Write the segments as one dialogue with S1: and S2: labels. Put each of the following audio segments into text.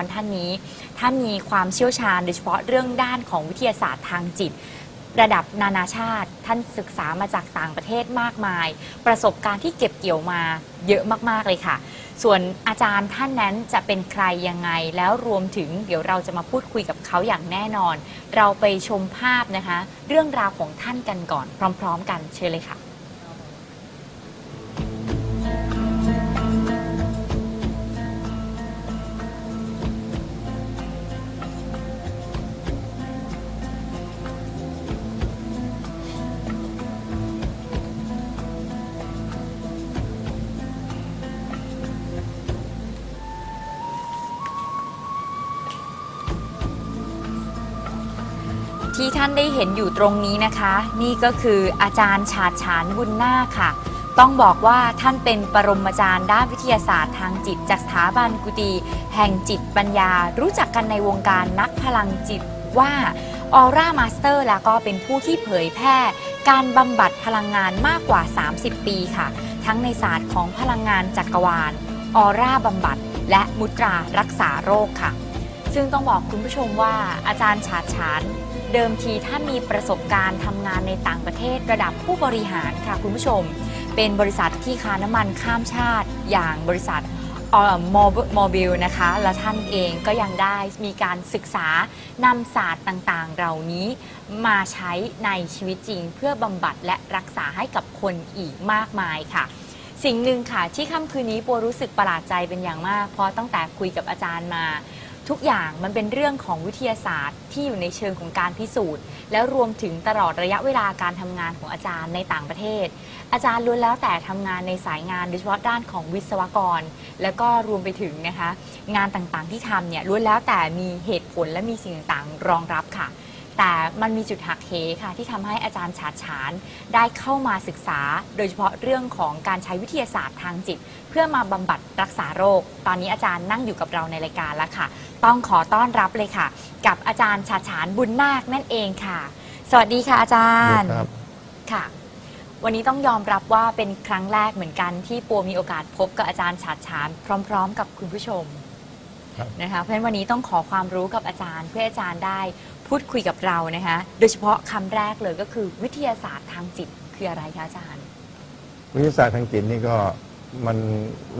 S1: รท่านนี้ท่านมีความเชี่ยวชาญ โดยเฉพาะเรื่องด้านของวิทยาศาสตร์ทางจิต ระดับนานาชาติ ท่านศึกษามาจากต่างประเทศมากมาย ประสบการณ์ที่เก็บเกี่ยวมาเยอะมากๆเลยค่ะ ส่วนอาจารย์ท่านนั้นจะเป็นใครยังไง แล้วรวมถึงเดี๋ยวเราจะมาพูดคุยกับเขาอย่างแน่นอน เราไปชมภาพนะคะ เรื่องราวของท่านกันก่อน พร้อม ๆ กันเชิญเลยค่ะ ที่ท่านได้เห็นอยู่ตรงนี้นะคะ นี่ก็คืออาจารย์ชาญฉานบุญนาคค่ะ ต้องบอกว่าท่านเป็นปรมาจารย์ด้านวิทยาศาสตร์ทางจิตจากสถาบันกุฏิแห่งจิตปัญญา รู้จักกันในวงการนักพลังจิตว่าออร่ามาสเตอร์แล้วก็เป็นผู้ที่เผยแพร่ การบำบัดพลังงานมากกว่า 30 ปีค่ะ ทั้งในศาสตร์ของพลังงานจักรวาลออร่าบำบัด และมุตรารักษาโรคค่ะ ซึ่งต้องบอกคุณผู้ชมว่าอาจารย์ฉาดฉาน เดิมทีท่านมีประสบการณ์ทำงานในต่างประเทศระดับผู้บริหารค่ะคุณผู้ชม เป็นบริษัทที่ค้าน้ำมันข้ามชาติอย่างบริษัทมอบิลนะคะ และท่านเองก็ยังได้มีการศึกษานำศาสตร์ต่างๆ เหล่านี้มาใช้ในชีวิตจริง เพื่อบำบัดและรักษาให้กับคนอีกมากมายค่ะ สิ่งหนึ่งค่ะที่ค่ำคืนนี้ปัวรู้สึกประหลาดใจเป็นอย่างมาก เพราะตั้งแต่คุยกับอาจารย์มา ทุกอย่างมันเป็นเรื่องของวิทยาศาสตร์ที่อยู่ในเชิงของการพิสูจน์ แล้วรวมถึงตลอดระยะเวลาการทำงานของอาจารย์ในต่างประเทศ อาจารย์ล้วนแล้วแต่ทำงานในสายงานโดยเฉพาะด้านของวิศวกร แล้วก็รวมไปถึงนะคะ งานต่างๆที่ทำเนี่ยล้วนแล้วแต่มีเหตุผลและมีสิ่งต่างๆ รองรับค่ะ แต่มันมีจุดหักเหค่ะที่ทำให้อาจารย์ฉาดฉานได้เข้ามาศึกษา โดยเฉพาะเรื่องของการใช้วิทยาศาสตร์ทางจิต เพื่อมาบำบัดรักษาโรค ตอนนี้อาจารย์นั่งอยู่กับเราในรายการแล้วค่ะ ต้องขอต้อนรับเลยค่ะ กับอาจารย์ฉาดฉานบุญนาคนั่นเองค่ะ สวัสดีค่ะอาจารย์
S2: ครับ
S1: ค่ะ วันนี้ต้องยอมรับว่าเป็นครั้งแรกเหมือนกันที่ปัวมีโอกาสพบกับอาจารย์ฉาดฉานพร้อม ๆ กับคุณผู้ชม
S2: ครับ
S1: นะคะเพราะฉะนั้นวันนี้ต้องขอความรู้กับอาจารย์ เพื่ออาจารย์ได้ พูดคุยกับเรานะคะโดยเฉพาะคำแรกเลยก็คือวิทยาศาสตร์ทางจิตคืออะไรคะอาจารย์
S2: วิทยาศาสตร์ทางจิตนี่ก็มัน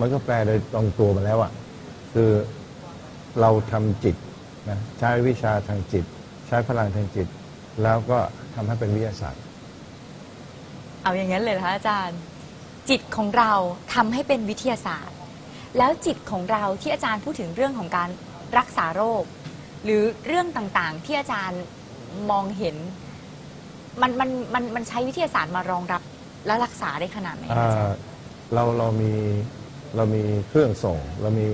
S2: มันก็แปลโดยตรงตัวมาแล้วอะ่ะคือเราทำจิตนะใช้วิชาทางจิต ใช้พลังทางจิต แล้วก็ทำให้เป็นวิทยาศาสตร์
S1: เอาอย่างนั้นเลยนะคะอาจารย์ จิตของเราทำให้เป็นวิทยาศาสตร์ แล้วจิตของเราที่อาจารย์พูดถึงเรื่องของการรักษาโรค หรือเรื่องต่างๆ ที่อาจารย์มองเห็น มันมันมันมันใช้วิทยาศาสตร์มารองรับและรักษาได้ขนาดไหนอาจารย์
S2: เราเรามีเรามีเครื่องส่ง เรามี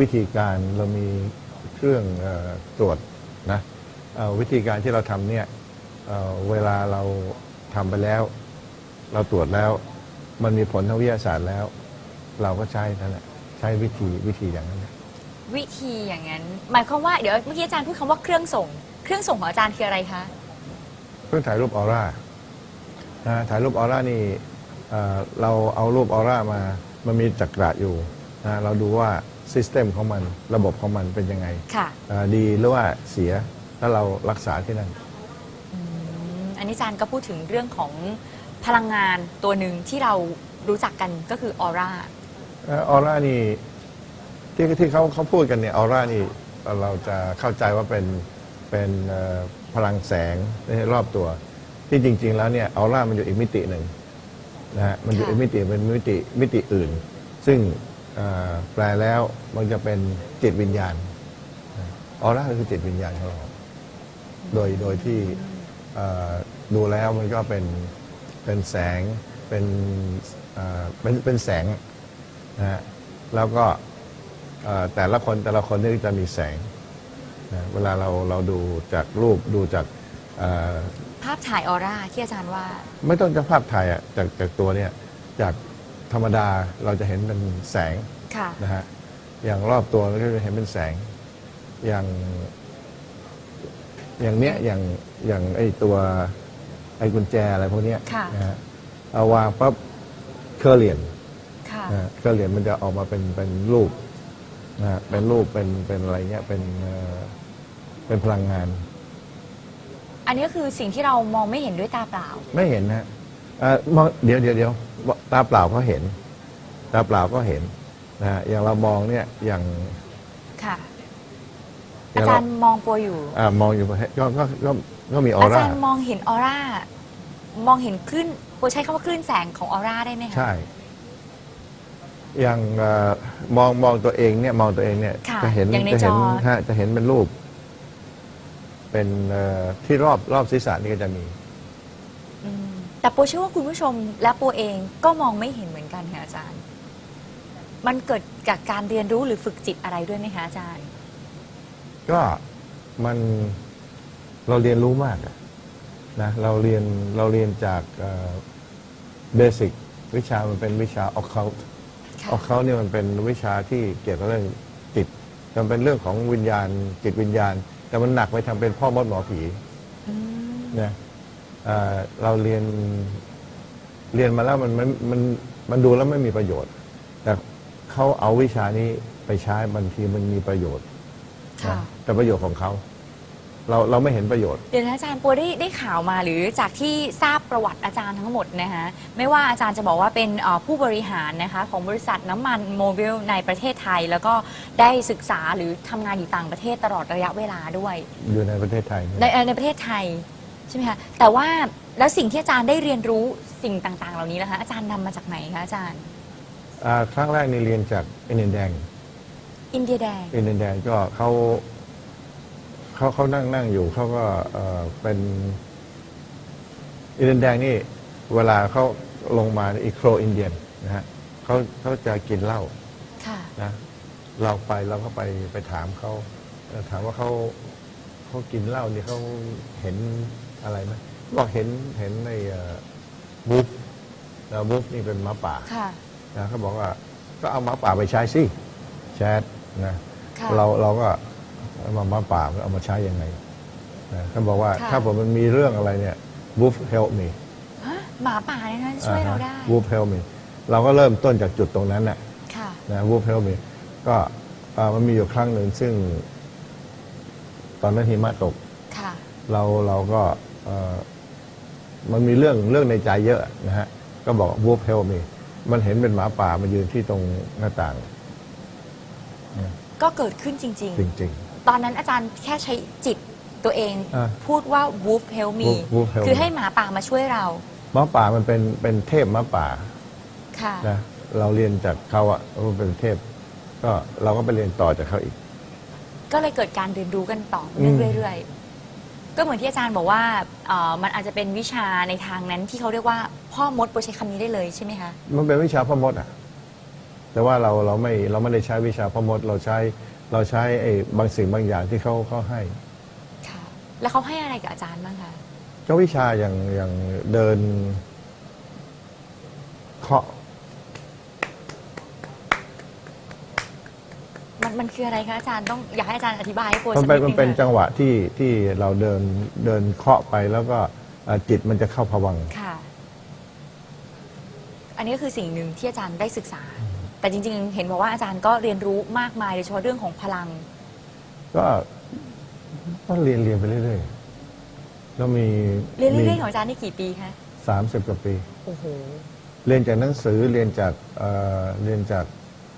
S2: วิธีการเรามีเครื่องเออตรวจนะเอ่อวิธีการที่เราทำเนี่ยเอ่อเวลาเราทำไปแล้ว เราตรวจแล้ว มันมีผลทางวิทยาศาสตร์แล้ว เราก็ใช้นั่นแหละใช้วิธีวิธีอย่างนั้นแหละ
S1: วิธีอย่างนั้น หมายความว่าเดี๋ยวเมื่อกี้อาจารย์พูดคำว่าเครื่องส่ง เครื่องส่งของอาจารย์คืออะไรคะ
S2: เครื่องถ่ายรูปออร่านะถ่ายรูปออร่านี่เอ่อเราเอารูปออร่ามา มันมีจักระอยู่นะเราดูว่าซิสเต็มของมันระบบของมันเป็นยังไง
S1: ค่ะ
S2: เอ่อดีหรือว่าเสียแล้วเรารักษาที่นั่น
S1: อืมอันนี้อาจารย์ก็พูดถึงเรื่องของพลังงานตัวหนึ่งที่เรารู้จักกันก็คือออร่า
S2: ออร่านี่ ที่ที่เขาเขาพูดกันเนี่ยออร่านี่เราจะเข้าใจว่าเป็นเป็นพลังแสงในรอบตัว ที่จริง ๆ แล้วเนี่ยออร่ามันอยู่อีกมิติหนึ่งนะฮะมันอยู่อีกมิติเป็นมิติมิติอื่น ซึ่งแปลแล้วมันจะเป็นจิตวิญญาณออร่าคือจิตวิญญาณของเราโดยโดยที่ดูแล้วมันก็เป็นเป็นแสงเป็นเป็นเป็นแสงนะฮะแล้วก็ แต่ละคนแต่ละคนนี่จะมีแสงนะเวลาเราเราดูจากรูปดูจากเอ่อ
S1: ภาพถ่ายออร่าที่อาจารย์ว่า
S2: ไม่ต้องจะภาพถ่ายอะจากจากตัวเนี่ยจากธรรมดาเราจะเห็นเป็นแสง
S1: ค่ะ
S2: นะฮะอย่างรอบตัวเราก็จะเห็นเป็นแสง อย่างอย่างเนี้ยอย่างอย่างไอตัวไอกุญแจอะไรพวกเนี้ย
S1: ค่ะ
S2: นะฮะเอาวางปั๊บเคอร์เลียน
S1: ค่ะ
S2: นะฮะเครื่องเหรียญมันจะออกมาเป็นเป็นรูป นะฮะเป็นรูปเป็นเป็นอะไรเงี้ยเป็นเอ่อเป็นพลังงาน
S1: อันนี้ก็คือสิ่งที่เรามองไม่เห็นด้วยตาเปล่า
S2: ไม่เห็นนะฮะเอ่อมองเดี๋ยวเดี๋ยวเดี๋ยวตาเปล่าก็เห็น ตาเปล่าก็เห็นนะฮะอย่างเรามองเนี่ยอย่าง
S1: ค่ะ
S2: เดี๋
S1: อา
S2: ยวเรา
S1: จารย์มองปัวอยู่
S2: อ่ามองอยู่ก็ก็ก็ก็ก็มีออ
S1: อา
S2: ร่า
S1: จารย์มองเห็นออร่า มองเห็นคลื่นปัวใช้คำว่าคลื่นแสงของออร่าได้ไหมคะ
S2: ใช่ อย่างเอ่อมองมองตัวเองเนี่ยมองตัวเองเนี่ย
S1: ค่ะ
S2: จะเห็น
S1: อย่างใน
S2: จะเห็น
S1: จอ
S2: ฮะจะเห็นเป็นรูป เป็นเอ่อที่รอบรอบศีรษะนี่ก็จะมี
S1: อืมแต่ปัวเชื่อว่าคุณผู้ชมและปัวเองก็มองไม่เห็นเหมือนกันค่ะอาจารย์ มันเกิดจากการเรียนรู้หรือฝึกจิตอะไรด้วยไหมคะอาจารย์
S2: ก็มันเราเรียนรู้มากอะนะเราเรียนเราเรียนจากเบสิกวิชามันเป็นวิชาออกเคา
S1: ค่ะ
S2: ออกเขาเนี่ยมันเป็นวิชาที่เกี่ยวกับเรื่องจิตมันเป็นเรื่องของวิญญาณจิตวิญญาณ แต่มันหนักไปทำเป็นพ่อมดหมอผี
S1: อืม
S2: นะเอ่อเราเรียนเรียนมาแล้วมันมันมันมันดูแล้วไม่มีประโยชน์ แต่เขาเอาวิชานี้ไปใช้บางทีมันมีประโยชน์
S1: ค่ะ
S2: นะแต่ประโยชน์ของเขา เราเราไม่เห็นประโยชน์
S1: เดี๋ยวนะอาจารย์ปัวได้ได้ข่าวมาหรือจากที่ทราบประวัติอาจารย์ทั้งหมดนะคะไม่ว่าอาจารย์จะบอกว่าเป็นเอ่อผู้บริหารนะคะของบริษัทน้ำมันโมบิลในประเทศไทย แล้วก็ได้ศึกษาหรือทำงานอยู่ต่างประเทศตลอดระยะเวลาด้วย
S2: อยู่ในประเทศไทยเนี่ย
S1: ในเอ่อในประเทศไทยใช่ไหมคะแต่ว่าแล้วสิ่งที่อาจารย์ได้เรียนรู้สิ่งต่างๆ เหล่านี้นะคะอาจารย์นำมาจากไหนคะอาจารย์
S2: อ่าครั้งแรกนี่เรียนจากอินเดียแดง
S1: อินเดียแดง
S2: อินเดียแดงก็เขา เขาเขานั่งนั่งอยู่เขาก็เอ่อเป็นอินเดียแดงนี่เวลาเขาลงมาอีโครอินเดียนนะฮะเขาเขาจะกินเหล้า
S1: ค่ะ
S2: นะเราไปเราก็ไปไปถามเขาเอ่อถามว่าเขาเขากินเหล้านี่เขาเห็นอะไรไหมบอกเห็นเห็นในบูฟนะบูฟนี่เป็นหมาป่า
S1: ค่ะ
S2: นะเขาบอกว่าก็เอาหมาป่าไปใช้สิแชทนะ
S1: ค่ะ
S2: เราเราก็เอา มาหมาป่าเอามาใช้ยังไงนะเขาบอกว่า
S1: ค่ะ
S2: ถ้าผมมันมีเรื่องอะไรเนี่ยบูฟ help me
S1: ฮะหมาป่าเนี่ยนะช่วยเราได้
S2: บูฟ help me เราก็เริ่มต้นจากจุดตรงนั้นน่ะ
S1: ค่ะ
S2: นะวูฟเฮลมีก็เอ่อมันมีอยู่ครั้งหนึ่งซึ่ง ตอนนั้นหิมะตก
S1: ค่ะ
S2: เราเราก็เอ่อมันมีเรื่องเรื่องในใจเยอะนะฮะ ก็บอกวูฟเฮลมีมันเห็นเป็นหมาป่ามายืนที่ตรงหน้าต่าง
S1: ก็เกิดขึ้นจริง
S2: จริง
S1: ๆ ตอนนั้นอาจารย์แค่ใช้จิตตัวเอง
S2: อ่า
S1: พูดว่า wolf help me
S2: Wolf- Wolf help
S1: คือ
S2: me
S1: ให้หมาป่ามาช่วยเรา
S2: ๆหมาป่ามันเป็นเป็นเทพหมาป่า
S1: ค่ะ
S2: นะเราเรียนจากเขาอะว่าเป็นเทพ ก็เราก็ไปเรียนต่อจากเขาอีก
S1: ก็เลยเกิดการเรียนรู้กันต่อ
S2: อืม
S1: เรื่อยๆ ก็เหมือนที่อาจารย์บอกว่าเอ่อมันอาจจะเป็นวิชาในทางนั้นที่เขาเรียกว่าพ่อมดโปรใช้คำนี้ได้เลยใช่ไหมคะ
S2: มันเป็นวิชาพ่อมดอะแต่ว่าเราเราไม่เราไม่ได้ใช้วิชาพ่อมดเราใช้ เราใช้ไอ้บางสิ่งบางอย่างที่เขาเขาให้
S1: ค่ะ แล้วเขาให้อะไรกับอาจารย์บ้างคะ
S2: ก็วิชาอย่างอย่างเดินเคาะ
S1: มันมันคืออะไรคะอาจารย์ต้องอยากให้อาจารย์อธิบายให้โปร
S2: มัน
S1: สัก
S2: เป็น
S1: นิด
S2: มัน
S1: นึง
S2: เป็น
S1: ค่ะ
S2: จังหวะที่ที่เราเดินเดินเคาะไปแล้วก็เอ่อจิตมันจะเข้าผวังค์
S1: ค่ะ อันนี้ก็คือสิ่งหนึ่งที่อาจารย์ได้ศึกษา แต่จริง ๆ เห็นบอกว่าอาจารย์ก็เรียนรู้มากมายโดยเฉพาะเรื่องของพลัง
S2: ก็ก็เรียนเรียนไปเรื่อยๆแล้วมี
S1: เรียนเรื่อยๆของอาจารย์นี่กี่ปีคะ
S2: สามสิบกว่าปี
S1: โอ้โห
S2: เรียนจากหนังสือเรียนจากเอ่อเรียนจาก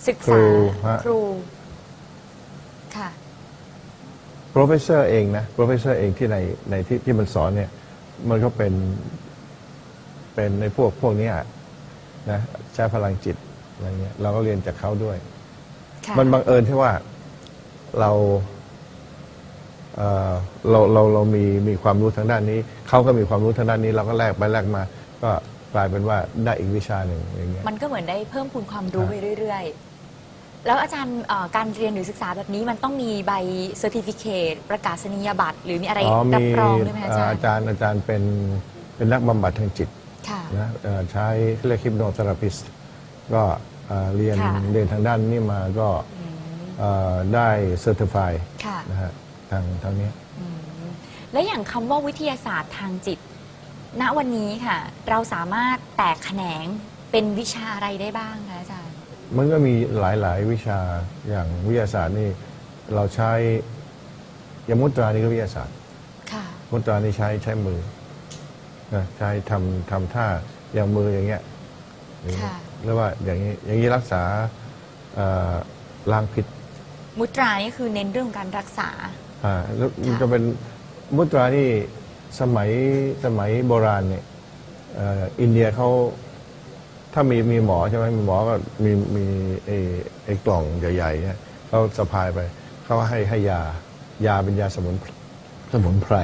S1: ศึก
S2: ครู
S1: ษา
S2: ฮะ
S1: ครูค่ะ
S2: professor เองนะ professor เองที่ในในที่ที่มันสอนเนี่ย มันก็เป็นเป็นในพวกพวกเนี้ยนะใช้พลังจิต อะไรเงี้ยเราก็เรียนจากเขาด้วย
S1: ค่ะ
S2: มันบังเอิญที่ว่าเราเอ่อเราเราเรามีมีความรู้ทางด้านนี้ เขาก็มีความรู้ทางด้านนี้ เราก็แลกไปแลกมา ก็กลายเป็นว่าได้อีกวิชาหนึ่งอย่างเงี้ย
S1: มันก็เหมือนได้เพิ่มพูนความรู้
S2: ครับ
S1: ไปเรื่อย ๆ แล้วอาจารย์เอ่อการเรียนหรือศึกษาแบบนี้มันต้องมีใบเซอร์ติฟิเคตประกาศนียบัตร หรือมีอะไร
S2: อ๋อ
S1: รับ
S2: มี
S1: รองด้วยไหมคะอาจาร
S2: อา
S1: ย์
S2: จารย์อาจารย์เป็นเป็นนักบำบัดทางจิต
S1: ค่ะ
S2: นะเอ่อใช้เรียกฮิปโนเทอราพิส ก็เอ่อเรียน
S1: ค่ะ
S2: เรียนทางด้านนี้มาก็
S1: อืม
S2: เอ่อได้เซอร์ติฟาย
S1: ค่ะ
S2: นะฮะทางทางนี้
S1: อืมแล้วอย่างคำว่าวิทยาศาสตร์ทางจิต ณวันนี้ค่ะ เราสามารถแตกแขนงเป็นวิชาอะไรได้บ้างคะอาจารย์
S2: มันก็มีหลายๆ วิชาอย่างวิทยาศาสตร์นี่เราใช้อย่างมุตรานี่ก็วิทยาศาสตร์
S1: ค่ะ
S2: มุตรานี่ใช้ใช้มือนะใช้ทำทำท่าอย่างมืออย่างเงี้ยอย่างเงี้ย
S1: ค่ะ
S2: หรือว่าอย่างนี้อย่างนี้รักษาเอ่อล้างพิษ
S1: มุตรานี่คือเน้นเรื่องการรักษา
S2: อ่าแล้วมัน
S1: ค่ะ
S2: จะเป็นมุตรานี่สมัยสมัยโบราณเนี่ยเอ่ออินเดียเขาถ้ามีมีหมอใช่ไหมมีหมอก็มีมีไอ้ไอ้กล่องใหญ่ๆเนี่ยเขาสะพายไปเขาให้ให้ยายาเป็นยาสมุนสมุนไพร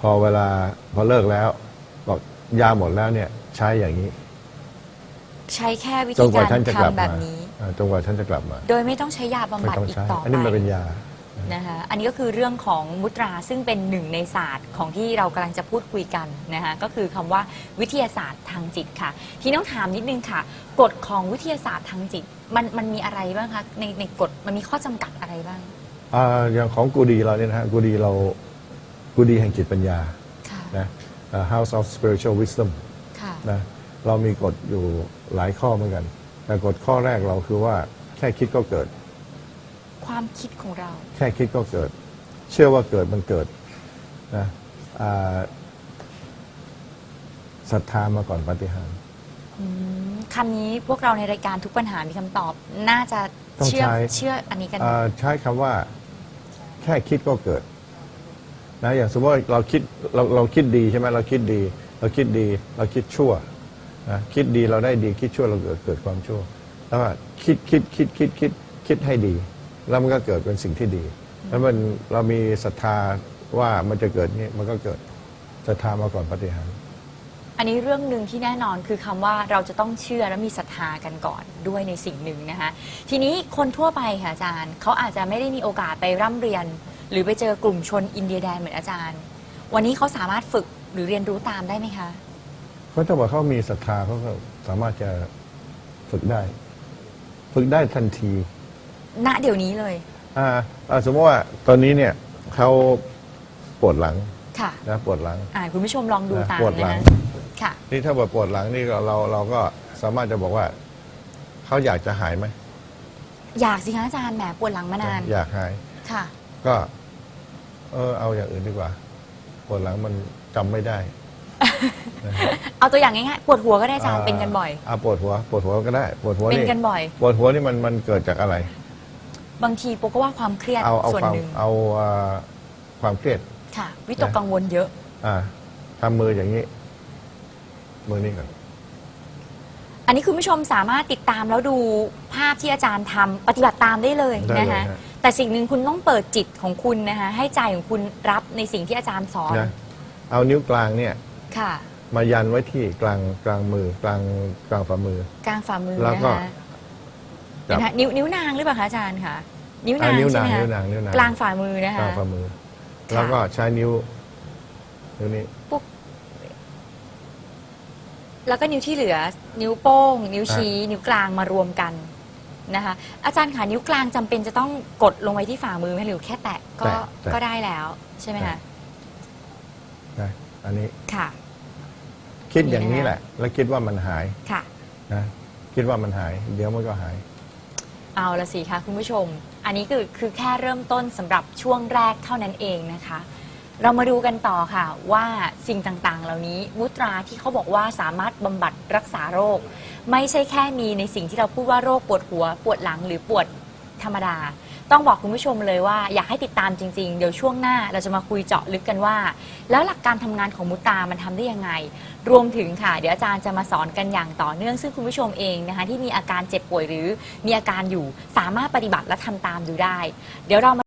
S2: พอเวลาพอเลิกแล้วบอกยาหมดแล้วเนี่ยใช้อย่างนี้
S1: ใช้แค่วิ
S2: จ
S1: ธี
S2: นกว่า
S1: การ
S2: ท่านจะกลับ
S1: ทำแบ
S2: มา
S1: บนี้
S2: อ่าจนกว่าท่านจะกลับมา
S1: โดยไม่ต้องใช้ยาบำ
S2: ไม่
S1: บัด
S2: ต้อง
S1: อีก
S2: ใช้
S1: ต่อ
S2: อัน
S1: ไป
S2: นี้มันเป็นยา
S1: นะคะอันนี้ก็คือเรื่องของมุตราซึ่งเป็นหนึ่งในศาสตร์ของที่เรากำลังจะพูดคุยกันนะคะก็คือคำว่าวิทยาศาสตร์ทางจิตค่ะ ที่ต้องถามนิดนึงค่ะ กฎของวิทยาศาสตร์ทางจิต มันมันมีอะไรบ้างคะในในกฎมันมีข้อจำกัดอะไรบ้าง
S2: อ่าอย่างของกูดีเราเนี่ยนะฮะกูดีเรากูดีแห่งจิตปัญญา
S1: ค่ะ
S2: นะอ่า House of Spiritual Wisdom
S1: ค่ะ
S2: นะ เรามีกฎอยู่หลายข้อเหมือนกัน แต่กฎข้อแรกเราคือว่าแค่คิดก็เกิด
S1: ความคิดของเรา
S2: แค่คิดก็เกิด เชื่อว่าเกิดมันเกิดนะอ่าศรัทธามาก่อนปาฏิหารย์
S1: อืมคำนี้พวกเราในรายการทุกปัญหามีคำตอบ น่าจะ
S2: ต้อง
S1: เชื่อ
S2: ใช้
S1: เชื่ออันนี้กัน
S2: อ่าใช้คำว่า แค่คิดก็เกิดนะอย่างสมมติว่าเราคิดเราเราคิดดีใช่ไหมเราคิดดี เราคิดดี เราคิดชั่ว นะคิดดีเราได้ดีคิดชั่วเราเกิดเกิดความชั่ว แล้วคิดคิดคิดคิดคิดคิดให้ดี แล้วมันก็เกิดเป็นสิ่งที่ดี แล้วมันเรามีศรัทธาว่ามันจะเกิดนี้มันก็เกิดศรัทธามาก่อนปฏิหาร
S1: อันนี้เรื่องหนึ่งที่แน่นอนคือคำว่าเราจะต้องเชื่อและมีศรัทธากันก่อนด้วยในสิ่งหนึ่งนะคะ ทีนี้คนทั่วไปค่ะอาจารย์เขาอาจจะไม่ได้มีโอกาสไปร่ำเรียน หรือไปเจอกลุ่มชนอินเดียแดนเหมือนอาจารย์ วันนี้เขาสามารถฝึกหรือเรียนรู้ตามได้ไหมคะ
S2: เพราะถ้าว่าเขามีศรัทธาเขาก็สามารถจะฝึกได้ ฝึกได้ทันที
S1: ณเดี๋ยวนี้เลย
S2: อ่าอ่าสมมติว่าตอนนี้เนี่ยเขาปวดหลัง
S1: ค่ะ
S2: นะปวดหลัง
S1: อ่าคุณผู้ชมลองดู
S2: นะ
S1: ตาม
S2: ปวดหลั
S1: นะ
S2: ง
S1: คะค่ะ
S2: นี่ถ้าว่าปวดหลังนี่ก็เราเราก็สามารถจะบอกว่าเขาอยากจะหายไหม
S1: อยากสิคะอาจารย์แหมปวดหลังมานาน
S2: อยากหาย
S1: ค่ะ
S2: ก็ เออเอาอย่างอื่นดีกว่า ปวดหลังมันจำไม่ได้นะฮะ
S1: เอาตัวอย่างง่ายๆปวดหัวก็ได้อาจารย์เป็นกันบ่อย
S2: อ่าปวดหัว ปวดหัวก็ได้ปวดหัว
S1: เป็น
S2: นี่
S1: กันบ่อย
S2: ปวดหัวนี่มันมันเกิดจากอะไร
S1: บางทีโปก็ว่าความเครียด
S2: เอาเอา
S1: ส่วน
S2: ความ
S1: หนึ่ง
S2: เอาอ่าความเครียด
S1: ค่ะ วิตก
S2: นะ
S1: กังวลเยอะ
S2: อ่าทำมืออย่างนี้ มือนี้ก่อน
S1: อันนี้คุณผู้ชมสามารถติดตามแล้วดูภาพที่อาจารย์ทำปฏิบัติตามได้เลย
S2: ได้เลย
S1: นะคะ
S2: ฮะ
S1: แต่สิ่งหนึ่งคุณต้องเปิดจิตของคุณนะคะให้ใจของคุณรับในสิ่งที่อาจารย์สอน
S2: นะเอานิ้วกลางเนี่ย
S1: ค่ะ
S2: มายันไว้ที่กลางกลางมือกลางกลางฝ่ามือ
S1: กลางฝ่ามือ
S2: แล้ว
S1: นะ
S2: ก็
S1: คะ
S2: จับ
S1: เห็นไหมนิ้วนิ้วนางหรือเปล่าคะอาจารย์คะนิ้ว
S2: อ่านา
S1: ง
S2: นิ้ว
S1: ใช่
S2: นาง
S1: ไหม
S2: นิ้ว
S1: คะ
S2: นางนิ้วนาง
S1: กลางฝ่ามือนะ
S2: กลา
S1: คะ
S2: งฝ่ามือ
S1: ค่ะ
S2: แล้วก็ใช้นิ้วนิ้วนี้
S1: แล้วก็นิ้วที่เหลือ นิ้วโป้ง นิ้วชี้ นิ้วกลางมารวมกันนะคะ อาจารย์ค่ะนิ้วกลางจำเป็นจะต้องกดลงไว้ที่ฝ่ามือไหมหรือแค่แตะก็
S2: แตะแตะ
S1: ก็ได้แล้ว ใช่ไหมคะ
S2: นะอันนี้
S1: ค่ะ
S2: คิดอย่าง
S1: นี่
S2: นี้
S1: นะ
S2: แหละ แล้วคิดว่ามันหาย
S1: ค่ะ
S2: นะคิดว่ามันหาย เดี๋ยวมันก็หาย
S1: เอาละสิคะคุณผู้ชม อันนี้คือคือแค่เริ่มต้นสำหรับช่วงแรกเท่านั้นเองนะคะ เรามาดูกันต่อค่ะว่าสิ่งต่างๆ เหล่านี้มุตราที่เขาบอกว่าสามารถบำบัดรักษาโรค ไม่ใช่แค่มีในสิ่งที่เราพูดว่าโรคปวดหัว ปวดหลังหรือปวดธรรมดา ต้องบอกคุณผู้ชมเลยว่าอยากให้ติดตามจริง ๆ เดี๋ยวช่วงหน้าเราจะมาคุยเจาะลึกกันว่า แล้วหลักการทำงานของมุตามันทำได้ยังไง รวมถึงค่ะ เดี๋ยวอาจารย์จะมาสอนกันอย่างต่อเนื่องซึ่งคุณผู้ชมเองนะคะที่มีอาการเจ็บป่วยหรือมีอาการอยู่สามารถปฏิบัติและทำตามดูได้ เดี๋ยวเรามา